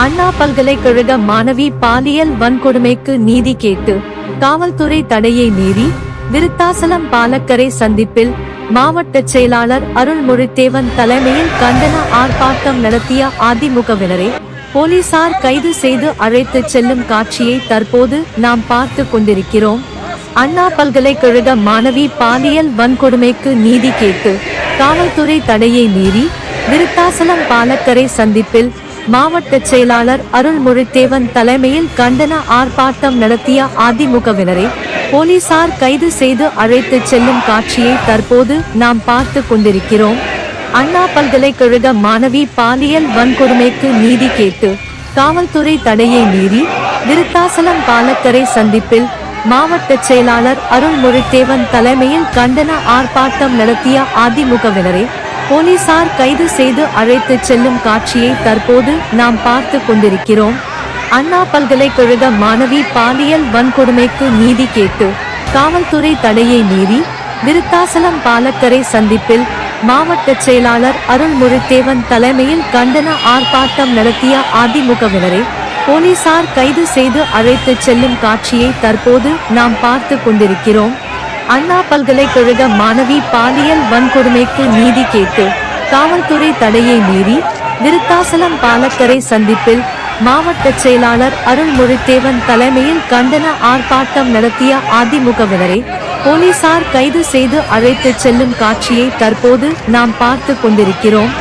அண்ணா பல்கலைக்கழக மாணவி பாலியல் வன்கொடுமைக்கு நீதி கேட்டு காவல்துறை தடையை மீறி விருத்தாசலம் பாலக்கரை சந்திப்பில் மாவட்ட செயலாளர் அருள்மொழித்தேவன் தலைமையில் கண்டன ஆர்ப்பாட்டம் நடத்திய அதிமுகவினரை போலீசார் கைது செய்து அழைத்துச் செல்லும் காட்சியை தற்போது நாம் பார்த்து கொண்டிருக்கிறோம். அண்ணா பல்கலைக்கழக மாணவி பாலியல் வன்கொடுமைக்கு நீதி கேட்டு காவல்துறை தடையை மீறி விருத்தாசலம் பாலக்கரை சந்திப்பில் மாவட்ட செயலாளர் அருள்மொழித்தேவன் தலைமையில் கண்டன ஆர்ப்பாட்டம் நடத்திய அதிமுகவினரை போலீசார் கைது செய்து அழைத்துச் செல்லும் காட்சியை தற்போது நாம் பார்த்து கொண்டிருக்கிறோம். அண்ணா பல்கலைக்கழக மாணவி பாலியல் வன்கொடுமைக்கு நீதி கேட்டு காவல்துறை தடையை மீறி விருத்தாசலம் பாலக்கரை சந்திப்பில் மாவட்ட செயலாளர் அருள்மொழித்தேவன் தலைமையில் கண்டன ஆர்ப்பாட்டம் நடத்திய அதிமுகவினரை போலீசார் கைது செய்து அழைத்துச் செல்லும் காட்சியை தற்போது நாம் பார்த்து கொண்டிருக்கிறோம். அண்ணா பல்கலைக்கழக மாணவி பாலியல் வன்கொடுமைக்கு நீதி கேட்டு காவல்துறை தடையை மீறி விருத்தாசலம் பாலக்கரை சந்திப்பில் மாவட்ட செயலாளர் அருள்மொழித்தேவன் தலைமையில் கண்டன ஆர்ப்பாட்டம் நடத்திய அதிமுகவினரை போலீசார் கைது செய்து அழைத்து செல்லும் காட்சியை தற்போது நாம் பார்த்து கொண்டிருக்கிறோம். அண்ணா பல்கலைக்கழக மாணவி பாலியல் வன்கொடுமைக்கு நீதி கேட்டு காவல்துறை தடையை மீறி விருத்தாசலம் பாலக்கரை சந்திப்பில் மாவட்ட செயலாளர் அருள்மொழித்தேவன் தலைமையில் கண்டன ஆர்ப்பாட்டம் நடத்திய அதிமுகவினரை போலீசார் கைது செய்து அழைத்துச் செல்லும் காட்சியை தற்போது நாம் பார்த்து கொண்டிருக்கிறோம்.